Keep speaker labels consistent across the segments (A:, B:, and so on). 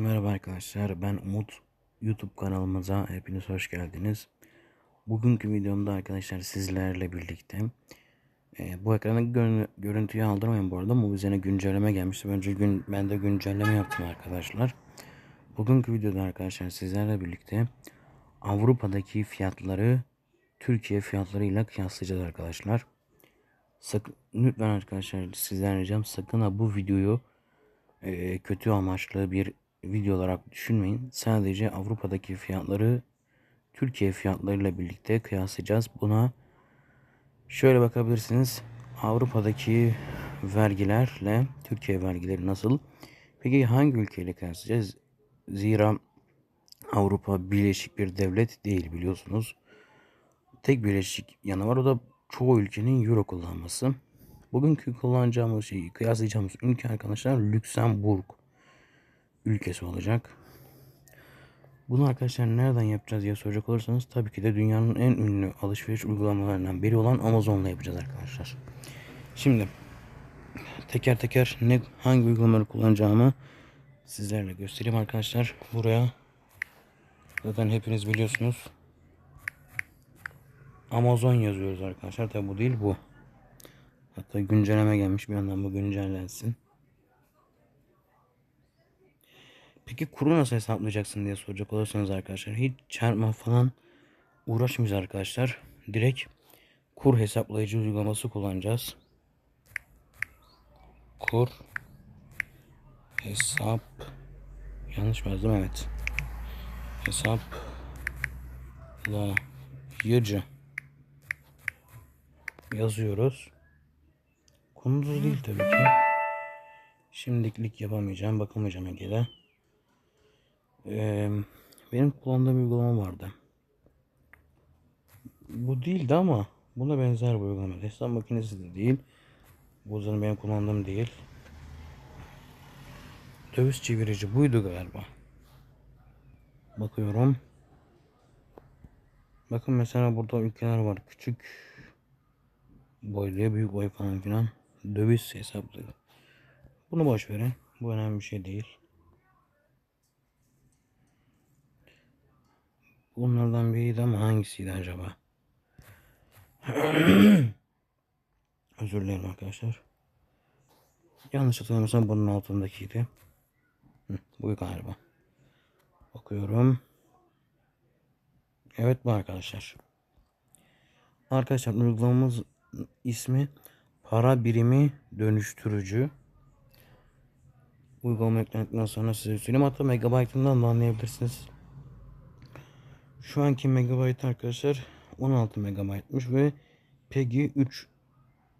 A: Merhaba arkadaşlar ben Umut YouTube kanalımıza hepiniz hoş geldiniz. Bugünkü videomda arkadaşlar sizlerle birlikte e, bu ekrana gör, görüntüyü aldırmayın bu arada üzerine güncelleme gelmişti. Önce gün ben de güncelleme yaptım arkadaşlar. Bugünkü videoda arkadaşlar sizlerle birlikte Avrupa'daki fiyatları Türkiye fiyatlarıyla kıyaslayacağız arkadaşlar. Sakın lütfen arkadaşlar sizden ricam sakın ha bu videoyu e, kötü amaçlı bir video olarak düşünmeyin. Sadece Avrupa'daki fiyatları Türkiye fiyatlarıyla birlikte kıyaslayacağız. Buna şöyle bakabilirsiniz. Avrupa'daki vergilerle Türkiye vergileri nasıl? Peki hangi ülkeyle kıyaslayacağız? Zira Avrupa birleşik bir devlet değil biliyorsunuz. Tek birleşik yanı var o da çoğu ülkenin euro kullanması. Bugünkü kullanacağımız şeyi kıyaslayacağımız ülke arkadaşlar Lüksemburg ülkesi olacak. Bunu arkadaşlar nereden yapacağız diye soracak olursanız tabii ki de dünyanın en ünlü alışveriş uygulamalarından biri olan Amazon'la yapacağız arkadaşlar. Şimdi teker teker ne hangi uygulamaları kullanacağımı sizlerle göstereyim arkadaşlar. Buraya zaten hepiniz biliyorsunuz. Amazon yazıyoruz arkadaşlar. Tabi bu değil bu. Hatta güncelleme gelmiş bir yandan bu güncellensin. Peki kuru nasıl hesaplayacaksın diye soracak olursanız arkadaşlar hiç çarpma falan uğraşmayacağız arkadaşlar. Direkt kur hesaplayıcı uygulaması kullanacağız. Kur hesap yanlış mı yazdım evet. Hesaplayıcı yazıyoruz. Kunduz değil tabii ki. Şimdilik yapamayacağım, bakamayacağım ilgili. Benim kullandığım uygulama vardı. Bu değildi ama buna benzer bir uygulama. Hesap makinesi de değil. Bu zaten benim kullandığım değil. Döviz çevirici buydu galiba. Bakıyorum. Bakın mesela burada ülkeler var. Küçük boyluya büyük boy falan filan. Döviz hesapları. Bunu boş verin. Bu önemli bir şey değil. Bunlardan biriydi ama hangisiydi acaba? Özür dilerim arkadaşlar. Yanlış hatırlamıyorsam bunun altındakiydi. Hı, bu galiba. Bakıyorum. Evet bu arkadaşlar. Arkadaşlar uygulamamız ismi para birimi dönüştürücü. Uygulama eklendikten sonra size söyleyeyim. Hatta megabaytından da anlayabilirsiniz. Şu anki megabayt arkadaşlar 16 megabaytmış ve PEGI 3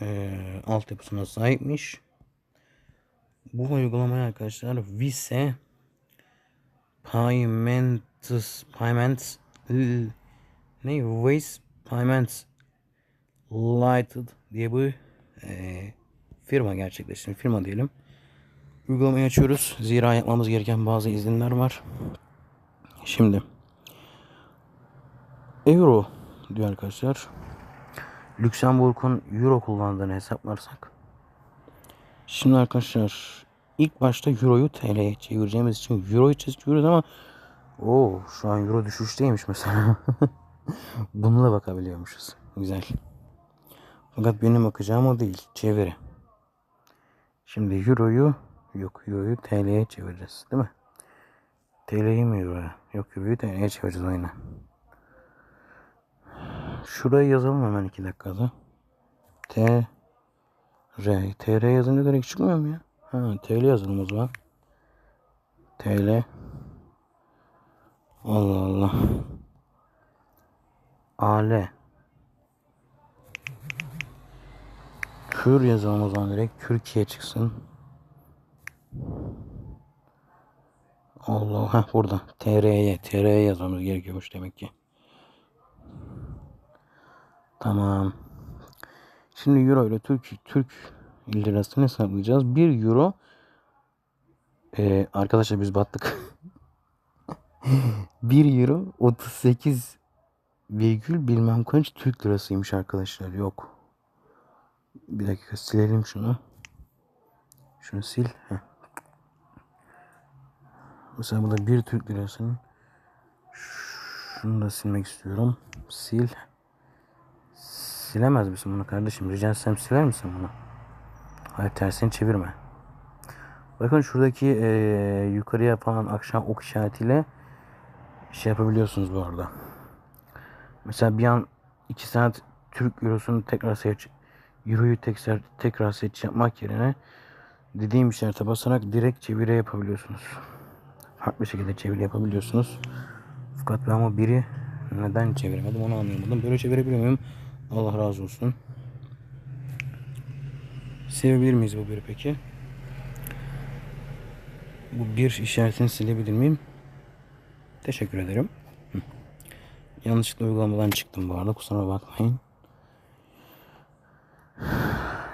A: e, altyapısına sahipmiş. Bu uygulamaya arkadaşlar Vise Payments Payments ne Waze Payments Lighted diye bu e, firma gerçekleştiren firma diyelim. Uygulamayı açıyoruz. Zira yapmamız gereken bazı izinler var. Şimdi Euro diyor arkadaşlar. Lüksemburg'un Euro kullandığını hesaplarsak. Şimdi arkadaşlar ilk başta Euro'yu TL'ye çevireceğimiz için Euro'yu çekiyoruz ama o şu an Euro düşüşteymiş mesela. Bunu da bakabiliyormuşuz. Güzel. Fakat benim bakacağım o değil. Çeviri. Şimdi Euro'yu yok Euro'yu TL'ye çevireceğiz. Değil mi? TL'yi mi Euro'ya? Yok Euro'yu TL'ye çevireceğiz aynen. Şuraya yazalım hemen iki dakikada. T R TR yazınca direkt çıkmıyor mu ya? Ha TL yazalım o zaman. TL Allah Allah. Ale. Kür yazalım o zaman direkt. Türkiye çıksın. Allah ha burada. TR'ye TR'ye yazmamız gerekiyormuş demek ki. Tamam. Şimdi euro ile Türk Türk lirasını hesaplayacağız. 1 euro ee, arkadaşlar biz battık. 1 euro 38 virgül bilmem kaç Türk lirasıymış arkadaşlar. Yok. Bir dakika silelim şunu. Şunu sil. Heh. Mesela burada bir Türk lirasının şunu da silmek istiyorum. Sil. Silemez misin bunu kardeşim? Rica etsem siler misin bunu? Hayır tersini çevirme. Bakın şuradaki eee, yukarıya falan akşam ok işaretiyle şey yapabiliyorsunuz bu arada. Mesela bir an 2 saat Türk Euro'sunu tekrar seç Euro'yu tekrar tekrar seç yapmak yerine dediğim işarete basarak direkt çeviri yapabiliyorsunuz. Farklı şekilde çeviri yapabiliyorsunuz. Fakat ben ama biri neden çeviremedim onu anlayamadım. Böyle çevirebiliyor muyum? Allah razı olsun. Sevebilir miyiz bu biri peki? Bu bir işaretini silebilir miyim? Teşekkür ederim. Yanlışlıkla uygulamadan çıktım bu arada kusura bakmayın.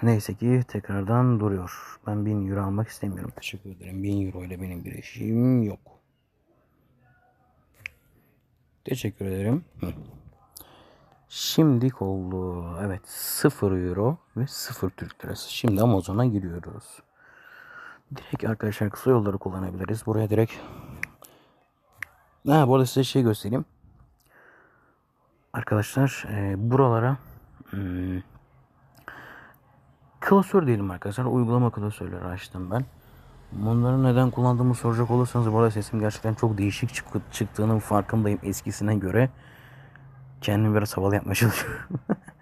A: Neyse ki tekrardan duruyor. Ben 1000 euro almak istemiyorum. Teşekkür ederim. 1000 euro ile benim bir işim yok. Teşekkür ederim. Hı. Şimdilik oldu. Evet 0 euro ve 0 Türk lirası. Şimdi Amazon'a giriyoruz. Direkt arkadaşlar kısa yolları kullanabiliriz. Buraya direkt Ha bu arada size şey göstereyim. Arkadaşlar e, buralara hmm, klasör diyelim arkadaşlar. Uygulama klasörleri açtım ben. Bunları neden kullandığımı soracak olursanız bu arada sesim gerçekten çok değişik çık- çıktığının farkındayım eskisine göre. Kendimi biraz havalı yapmaya çalışıyorum.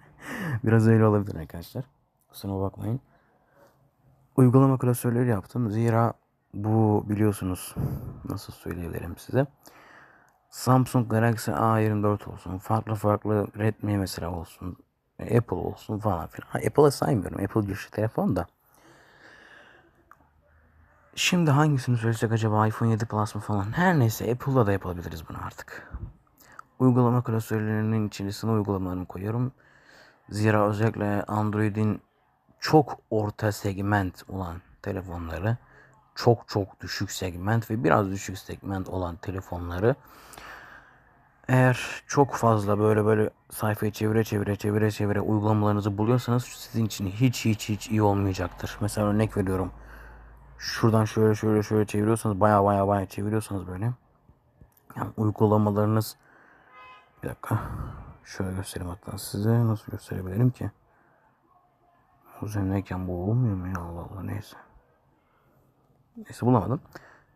A: biraz öyle olabilir arkadaşlar. Kusura bakmayın. Uygulama klasörleri yaptım. Zira bu biliyorsunuz nasıl söyleyebilirim size. Samsung Galaxy A24 olsun. Farklı farklı Redmi mesela olsun. Apple olsun falan filan. Ha, Apple'ı saymıyorum. Apple güçlü telefon da. Şimdi hangisini söylesek acaba iPhone 7 Plus mı falan. Her neyse Apple'da da yapabiliriz bunu artık. Uygulama klasörlerinin içerisine uygulamalarını koyuyorum. Zira özellikle Android'in çok orta segment olan telefonları, çok çok düşük segment ve biraz düşük segment olan telefonları eğer çok fazla böyle böyle sayfayı çevire çevire çevire çevire uygulamalarınızı buluyorsanız sizin için hiç hiç hiç iyi olmayacaktır. Mesela örnek veriyorum. Şuradan şöyle şöyle şöyle çeviriyorsanız baya baya baya çeviriyorsanız böyle. Yani uygulamalarınız bir dakika. Şöyle göstereyim hatta size nasıl gösterebilirim ki? Üzerindeyken bu olmuyor mu ya Allah Allah neyse. Neyse bulamadım.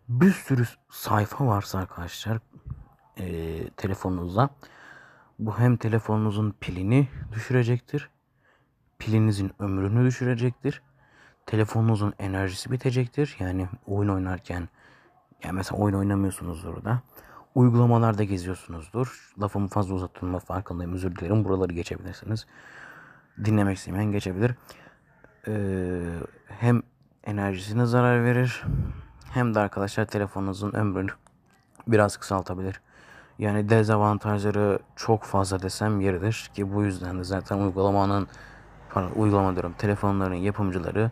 A: Bir sürü sayfa varsa arkadaşlar e, telefonunuzda bu hem telefonunuzun pilini düşürecektir. Pilinizin ömrünü düşürecektir. Telefonunuzun enerjisi bitecektir. Yani oyun oynarken yani mesela oyun oynamıyorsunuzdur da. Uygulamalarda geziyorsunuzdur. Lafımı fazla uzattığıma farkındayım. Özür dilerim. Buraları geçebilirsiniz. Dinlemek istemeyen geçebilir. Ee, hem enerjisine zarar verir. Hem de arkadaşlar telefonunuzun ömrünü biraz kısaltabilir. Yani dezavantajları çok fazla desem yeridir ki bu yüzden de zaten uygulamanın pardon, uygulama diyorum telefonların yapımcıları,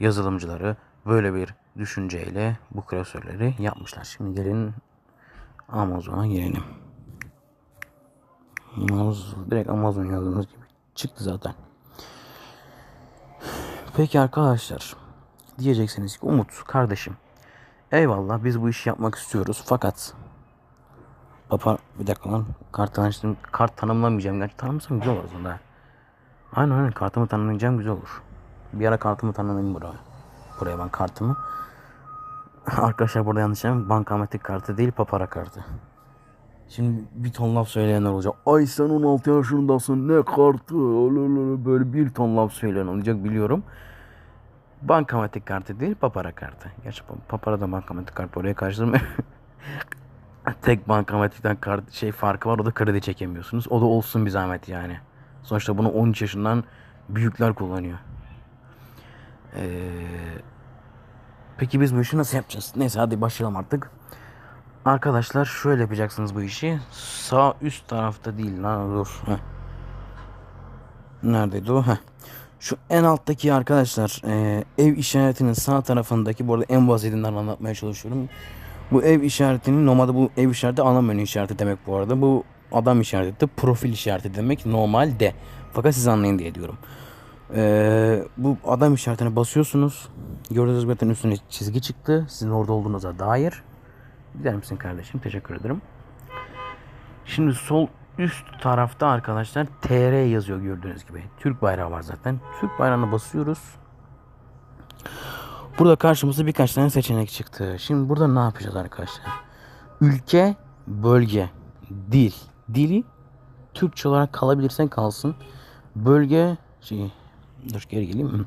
A: yazılımcıları böyle bir düşünceyle bu klasörleri yapmışlar. Şimdi gelin Amazon'a girelim. Amazon, direkt Amazon yazdığımız gibi çıktı zaten. Peki arkadaşlar diyeceksiniz ki Umut kardeşim eyvallah biz bu işi yapmak istiyoruz fakat Papa bir dakika lan kart kart tanımlamayacağım gerçi tanımlasam güzel olur aslında. Aynen aynen kartımı tanımlayacağım güzel olur. Bir ara kartımı tanımlayayım buraya. Buraya ben kartımı. Arkadaşlar burada yanlış yapayım. Bankamatik kartı değil papara kartı. Şimdi bir ton laf söyleyenler olacak. Ay sen 16 yaşındasın ne kartı böyle bir ton laf söyleyen olacak biliyorum. Bankamatik kartı değil papara kartı. Gerçi pa- papara da bankamatik kart oraya karşıladım. Tek bankamatikten kart şey farkı var o da kredi çekemiyorsunuz. O da olsun bir zahmet yani. Sonuçta bunu 13 yaşından büyükler kullanıyor. Ee, peki biz bu işi nasıl yapacağız? Neyse hadi başlayalım artık. Arkadaşlar şöyle yapacaksınız bu işi. Sağ üst tarafta değil lan dur. Heh. Neredeydi o? Heh. Şu en alttaki arkadaşlar e, ev işaretinin sağ tarafındaki bu arada en basitinden anlatmaya çalışıyorum. Bu ev işaretinin normalde bu ev işareti ana menü işareti demek bu arada. Bu adam işareti profil işareti demek normalde. Fakat siz anlayın diye diyorum. Ee, bu adam işaretine basıyorsunuz. Gördüğünüz gibi üstüne çizgi çıktı. Sizin orada olduğunuza dair. Gider misin kardeşim? Teşekkür ederim. Şimdi sol üst tarafta arkadaşlar TR yazıyor gördüğünüz gibi. Türk bayrağı var zaten. Türk bayrağına basıyoruz. Burada karşımıza birkaç tane seçenek çıktı. Şimdi burada ne yapacağız arkadaşlar? Ülke, bölge, dil. Dili Türkçe olarak kalabilirsen kalsın. Bölge şey dur geri geleyim mi?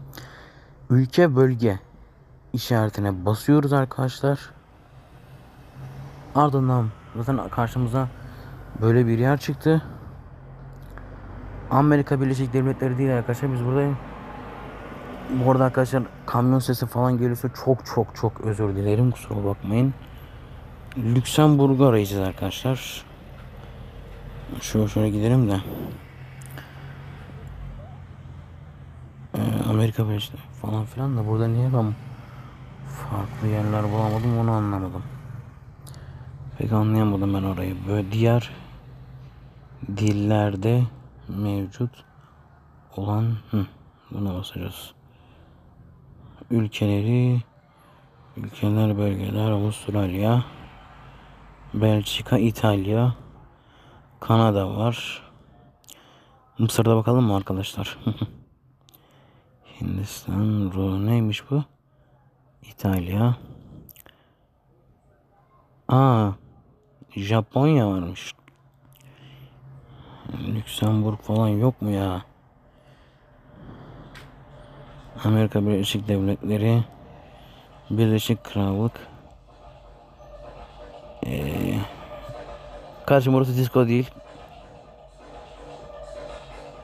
A: Ülke, bölge işaretine basıyoruz arkadaşlar. Ardından zaten karşımıza böyle bir yer çıktı. Amerika Birleşik Devletleri değil arkadaşlar biz burada bu arada arkadaşlar kamyon sesi falan geliyorsa çok çok çok özür dilerim kusura bakmayın. Lüksemburg'u arayacağız arkadaşlar. Şöyle şöyle gidelim de. Ee, Amerika Birleşik falan filan da burada niye ben farklı yerler bulamadım onu anlamadım. Pek anlayamadım ben orayı. Böyle diğer dillerde mevcut olan hı, buna basacağız. Ülkeleri ülkeler bölgeler Avustralya Belçika İtalya Kanada var. Mısır'da bakalım mı arkadaşlar? Hindistan, Ru neymiş bu? İtalya. Aa, Japonya varmış. Lüksemburg falan yok mu ya? Amerika Birleşik Devletleri, Birleşik Krallık. Ee, karşı burası disco değil.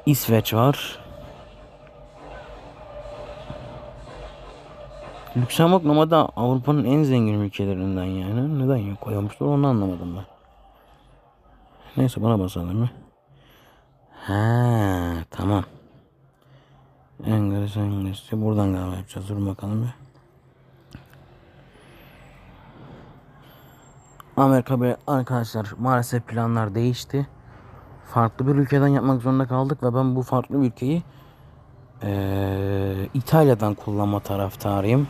A: İsveç var. Lüksemburg normalde Avrupa'nın en zengin ülkelerinden yani. Neden yok koymuşlar onu anlamadım ben. Neyse bana basalım mı? Ha tamam. İngiliz İngilizce buradan galiba yapacağız. Dur bakalım bir. Amerika ve arkadaşlar maalesef planlar değişti. Farklı bir ülkeden yapmak zorunda kaldık ve ben bu farklı bir ülkeyi eee, İtalya'dan kullanma taraftarıyım.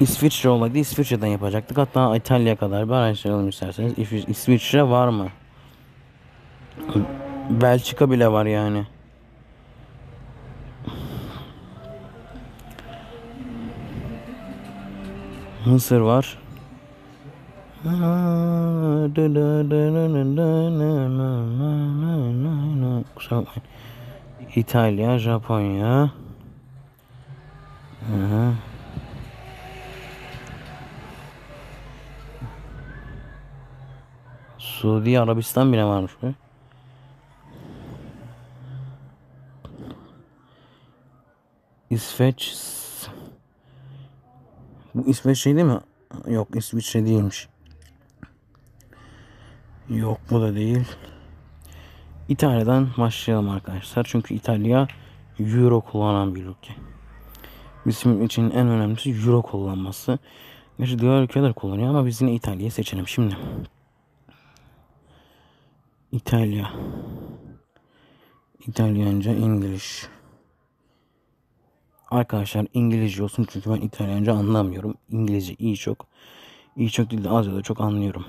A: İsviçre olaydı İsviçre'den yapacaktık. Hatta İtalya kadar bir araştıralım isterseniz. İsvi- İsviçre var mı? Belçika bile var yani. Mısır var. İtalya, Japonya. Aha. Suudi Arabistan bile varmış be. İsveç. Bu İsveç şey değil mi? Yok İsviçre değilmiş. Yok bu da değil. İtalya'dan başlayalım arkadaşlar. Çünkü İtalya Euro kullanan bir ülke. Bizim için en önemlisi Euro kullanması. Gerçi diğer ülkeler kullanıyor ama biz yine İtalya'yı seçelim şimdi. İtalya. İtalyanca İngiliz. Arkadaşlar İngilizce olsun çünkü ben İtalyanca anlamıyorum. İngilizce iyi çok. İyi çok değil de az ya da çok anlıyorum.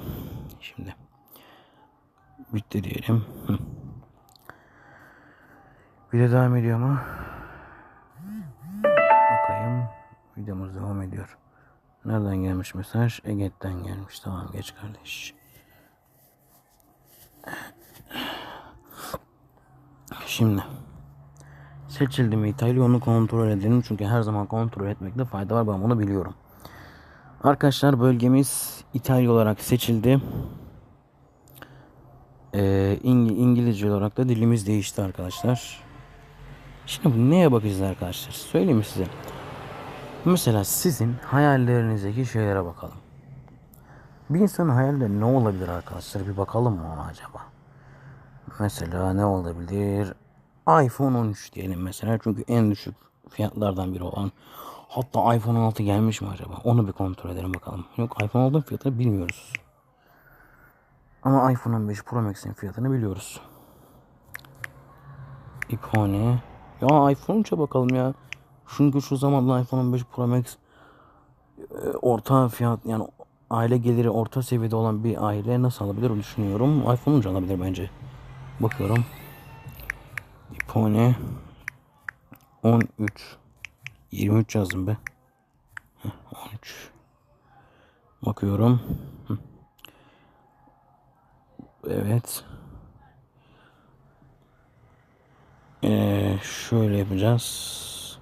A: Şimdi. Bitti diyelim. Video devam ediyor mu? Bakayım. Videomuz devam ediyor. Nereden gelmiş mesaj? Ege'den gelmiş. Tamam geç kardeş. Şimdi seçildi mi İtalya onu kontrol edelim. Çünkü her zaman kontrol etmekte fayda var. Ben bunu biliyorum. Arkadaşlar bölgemiz İtalya olarak seçildi. Ee, İng- İngilizce olarak da dilimiz değişti arkadaşlar. Şimdi bu neye bakacağız arkadaşlar? Söyleyeyim size? Mesela sizin hayallerinizdeki şeylere bakalım. Bir insanın hayalleri ne olabilir arkadaşlar? Bir bakalım mı ona acaba? Mesela ne olabilir? iPhone 13 diyelim mesela. Çünkü en düşük fiyatlardan biri olan. Hatta iPhone 16 gelmiş mi acaba? Onu bir kontrol edelim bakalım. Yok iPhone 16 fiyatını bilmiyoruz. Ama iPhone 15 Pro Max'in fiyatını biliyoruz. İkone. Ya iPhone 13'e bakalım ya. Çünkü şu zamanda iPhone 15 Pro Max e, orta fiyat yani aile geliri orta seviyede olan bir aile nasıl alabilir onu düşünüyorum. iPhone 13 alabilir bence. Bakıyorum. iPhone 13 23 yazdım be. Heh, 13 Bakıyorum. Evet. Ee, şöyle yapacağız.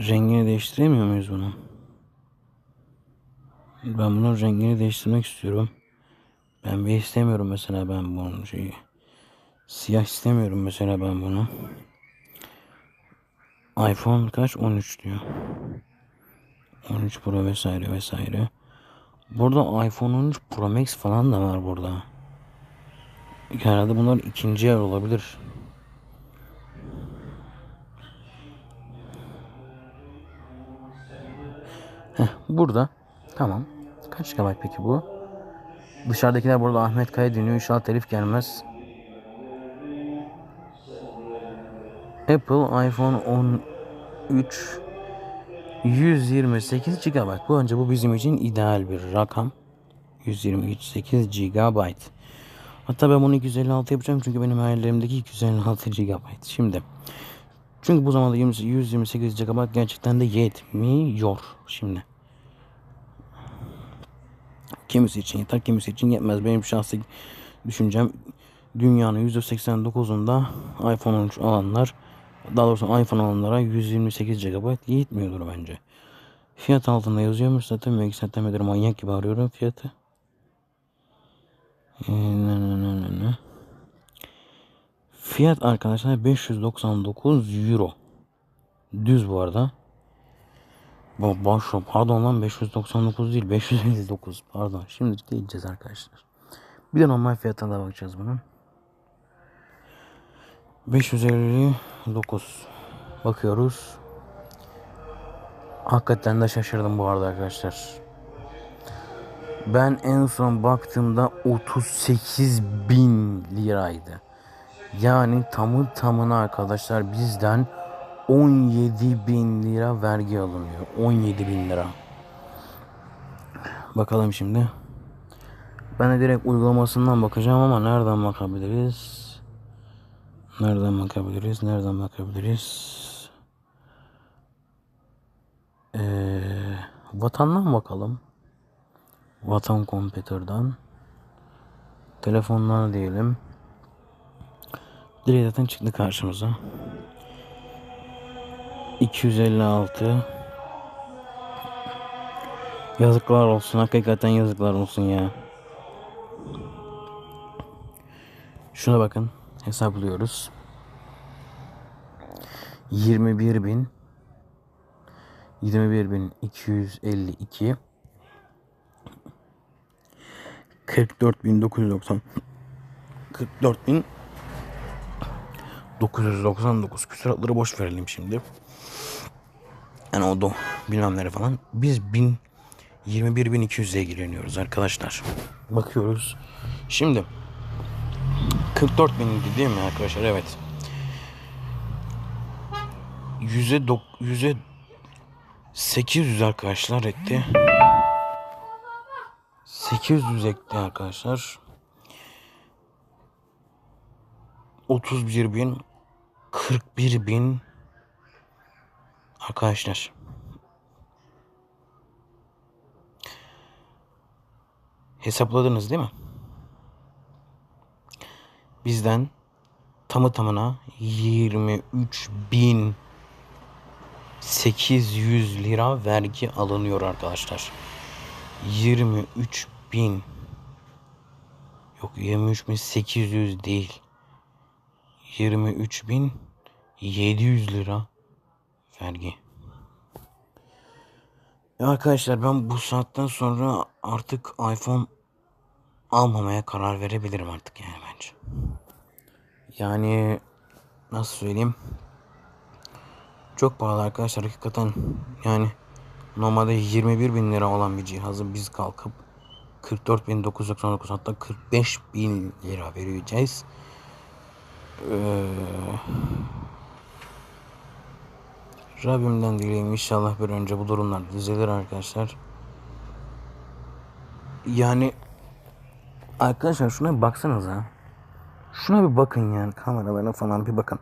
A: Rengini değiştiremiyor muyuz bunu? Ben bunun rengini değiştirmek istiyorum. Pembe istemiyorum mesela ben bunun şeyi. Siyah istemiyorum mesela ben bunu. iPhone kaç? 13 diyor. 13 Pro vesaire vesaire. Burada iPhone 13 Pro Max falan da var burada. Herhalde bunlar ikinci yer olabilir. Heh, burada. Tamam. Kaç GB peki bu? Dışarıdakiler burada Ahmet Kaya dinliyor. İnşallah telif gelmez. Apple iPhone 13 128 GB. Bu önce bu bizim için ideal bir rakam. 128 GB. Hatta ben bunu 256 yapacağım çünkü benim hayallerimdeki 256 GB. Şimdi çünkü bu zamanda 20, 128 GB gerçekten de yetmiyor şimdi. Kimisi için yeter, kimisi için yetmez. Benim şahsi düşüncem dünyanın %89'unda iPhone 13 alanlar daha doğrusu iPhone alanlara 128 GB yetmiyordur bence. Fiyat altında yazıyormuş zaten ve yükseltemedir manyak gibi arıyorum fiyatı. Ee, ne, ne, ne, ne, ne. Fiyat arkadaşlar 599 euro. Düz bu arada. Baş, pardon lan 599 değil 559 pardon. Şimdi gideceğiz arkadaşlar. Bir de normal fiyatına da bakacağız bunun. 559 bakıyoruz. Hakikaten de şaşırdım bu arada arkadaşlar. Ben en son baktığımda 38 bin liraydı. Yani tamı tamına arkadaşlar bizden 17 bin lira vergi alınıyor. 17 bin lira. Bakalım şimdi. Ben de direkt uygulamasından bakacağım ama nereden bakabiliriz? Nereden bakabiliriz? Nereden bakabiliriz? Ee, vatandan bakalım. Vatan kompütörden. Telefonlar diyelim. Direkt zaten çıktı karşımıza. 256 Yazıklar olsun. Hakikaten yazıklar olsun ya. Şuna bakın. Hesaplıyoruz. 21 bin 21 bin 252 44 bin 990 44 bin 999 küsuratları boş verelim şimdi. Yani o da bilmem falan. Biz 1000 21.200'e ilgileniyoruz arkadaşlar. Bakıyoruz. Şimdi 44 bin değil mi arkadaşlar? Evet. Yüze, dok, yüze 800 arkadaşlar etti. 800 etti arkadaşlar. 31 bin 41 bin arkadaşlar. Hesapladınız değil mi? Bizden tamı tamına 23 bin 800 lira vergi alınıyor arkadaşlar. 23 bin yok 23 bin 800 değil 23 bin 700 lira vergi. Ya arkadaşlar ben bu saatten sonra artık iPhone almamaya karar verebilirim artık yani bence. Yani nasıl söyleyeyim? Çok pahalı arkadaşlar hakikaten yani normalde 21 bin lira olan bir cihazı biz kalkıp 44.999 hatta 45 bin lira vereceğiz. Ee, Rabbimden dileyim inşallah bir önce bu durumlar düzelir arkadaşlar. Yani arkadaşlar şuna bir baksanıza. Şuna bir bakın yani kameralarına falan bir bakın.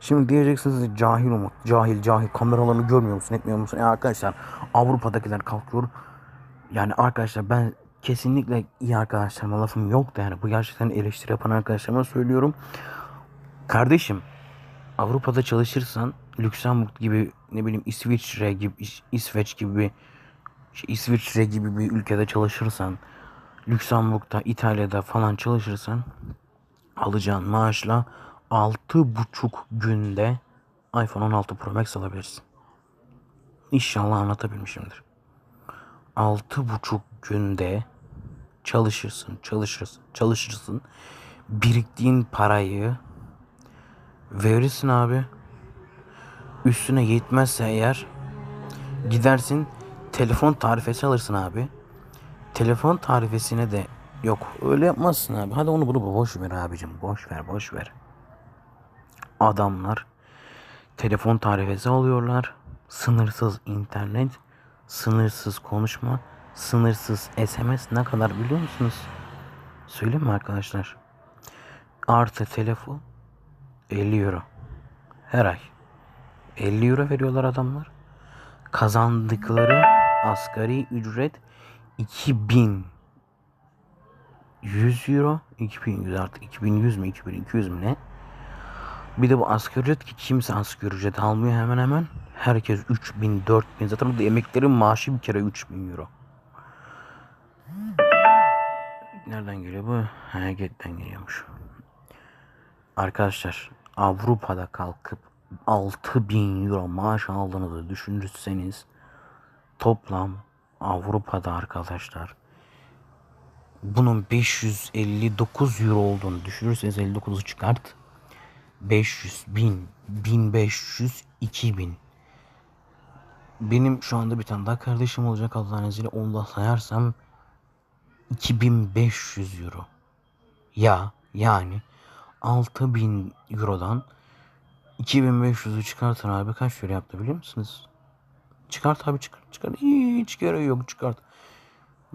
A: Şimdi diyeceksiniz cahil Umut, cahil cahil kameralarını görmüyor musun etmiyor musun? E arkadaşlar Avrupa'dakiler kalkıyor. Yani arkadaşlar ben kesinlikle iyi arkadaşlarıma lafım yok da yani bu gerçekten eleştiri yapan arkadaşlarıma söylüyorum. Kardeşim Avrupa'da çalışırsan Lüksemburg gibi ne bileyim İsviçre gibi İs- İsveç gibi şey, İsviçre gibi bir ülkede çalışırsan Lüksemburg'da İtalya'da falan çalışırsan alacağın maaşla 6,5 günde iPhone 16 Pro Max alabilirsin. İnşallah anlatabilmişimdir. 6,5 günde çalışırsın, çalışırsın, çalışırsın. Biriktiğin parayı verirsin abi. Üstüne yetmezse eğer gidersin telefon tarifesi alırsın abi. Telefon tarifesine de yok öyle yapmazsın abi. Hadi onu bunu boş ver abicim. Boş ver boş ver. Adamlar telefon tarifesi alıyorlar. Sınırsız internet, sınırsız konuşma, sınırsız SMS ne kadar biliyor musunuz? Söyleyeyim mi arkadaşlar? Artı telefon 50 euro. Her ay. 50 euro veriyorlar adamlar. Kazandıkları asgari ücret 2000 100 euro 2100 artık 2100 mü 2200 mü ne? Bir de bu asgari ücret ki kimse asgari ücret almıyor hemen hemen. Herkes 3000 4000 zaten bu da emeklerin maaşı bir kere 3000 euro. Nereden geliyor bu? Hareket'ten geliyormuş. Arkadaşlar Avrupa'da kalkıp 6000 euro maaş aldığınızı düşünürseniz toplam Avrupa'da arkadaşlar bunun 559 euro olduğunu düşünürseniz 59'u çıkart. 500, 1000, 1500, 2000. Benim şu anda bir tane daha kardeşim olacak Allah'ın izniyle. Onu da sayarsam 2500 euro. Ya yani 6000 eurodan 2500'ü çıkartın abi kaç euro yaptı biliyor musunuz? Çıkart abi çıkart çıkart. Hiç gereği yok çıkart.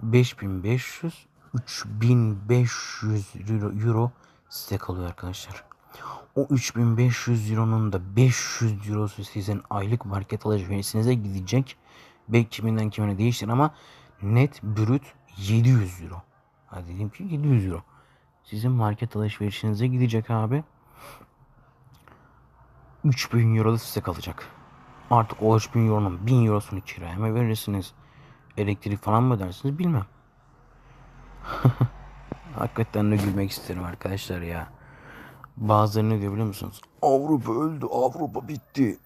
A: 5500 3500 euro, euro size kalıyor arkadaşlar. O 3500 euronun da 500 eurosu sizin aylık market alışverişinize gidecek. Belki kiminden kimine değiştir ama net brüt 700 euro. Hadi diyelim ki 700 euro. Sizin market alışverişinize gidecek abi. 3000 euro da size kalacak. Artık o 3000 euronun 1000 eurosunu kiraya mı verirsiniz? Elektrik falan mı dersiniz bilmem. Hakikaten de gülmek isterim arkadaşlar ya. Bazıları ne diyor biliyor musunuz? Avrupa öldü, Avrupa bitti.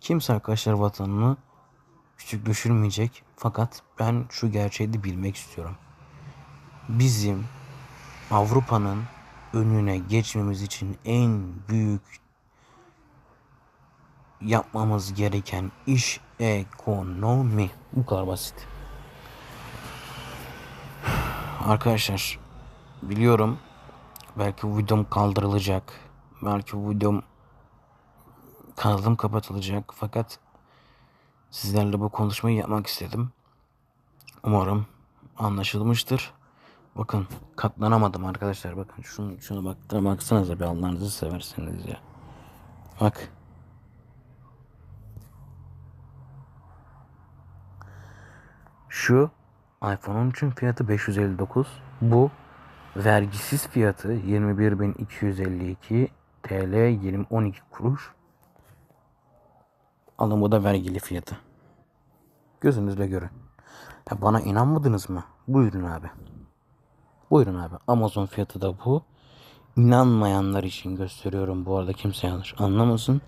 A: Kimse arkadaşlar vatanını küçük düşürmeyecek. Fakat ben şu gerçeği de bilmek istiyorum. Bizim Avrupa'nın önüne geçmemiz için en büyük yapmamız gereken iş ekonomi. Bu kadar basit. Arkadaşlar biliyorum belki videom kaldırılacak. Belki videom kanalım kapatılacak. Fakat sizlerle bu konuşmayı yapmak istedim. Umarım anlaşılmıştır. Bakın katlanamadım arkadaşlar. Bakın şunu, şunu bak, baksanıza bir Allah'ınızı severseniz ya. Bak. Şu iPhone 13'ün fiyatı 559. Bu vergisiz fiyatı 21.252 TL 20 12 kuruş. Alın bu da vergili fiyatı. Gözünüzle görün. Ya bana inanmadınız mı? Buyurun abi. Buyurun abi. Amazon fiyatı da bu. İnanmayanlar için gösteriyorum bu arada kimse yanlış anlamasın.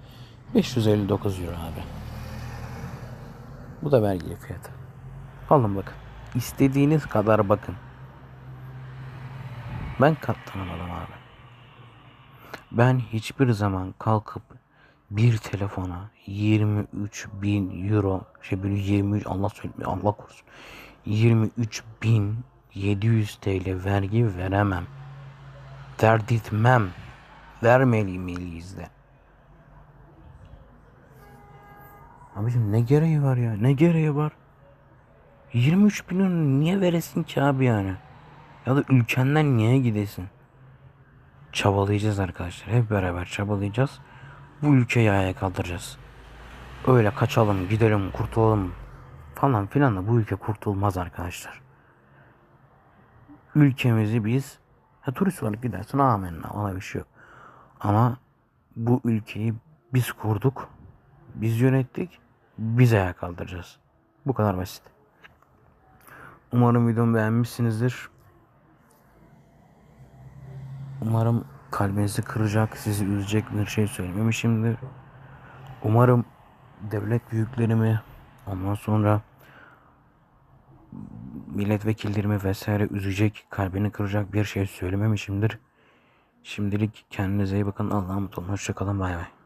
A: 559 euro abi. Bu da vergili fiyatı. Alın bakın. İstediğiniz kadar bakın. Ben katlanamadım abi. Ben hiçbir zaman kalkıp bir telefona 23 bin euro şey böyle 23 Allah söyleme Allah korusun 23 bin 700 TL vergi veremem. Dert etmem. Vermeliyiz de. Abicim ne gereği var ya? Ne gereği var? 23 milyon niye veresin ki abi yani? Ya da ülkenden niye gidesin? Çabalayacağız arkadaşlar. Hep beraber çabalayacağız. Bu ülkeyi ayağa kaldıracağız. Öyle kaçalım, gidelim, kurtulalım falan filan da bu ülke kurtulmaz arkadaşlar. Ülkemizi biz ha, turist olarak gidersin amenna ona bir şey yok. Ama bu ülkeyi biz kurduk. Biz yönettik. Biz ayağa kaldıracağız. Bu kadar basit. Umarım videomu beğenmişsinizdir. Umarım kalbinizi kıracak, sizi üzecek bir şey söylememişimdir. Umarım devlet büyüklerimi ondan sonra milletvekillerimi vesaire üzecek, kalbini kıracak bir şey söylememişimdir. Şimdilik kendinize iyi bakın. Allah'a emanet olun. Hoşçakalın. Bay bay.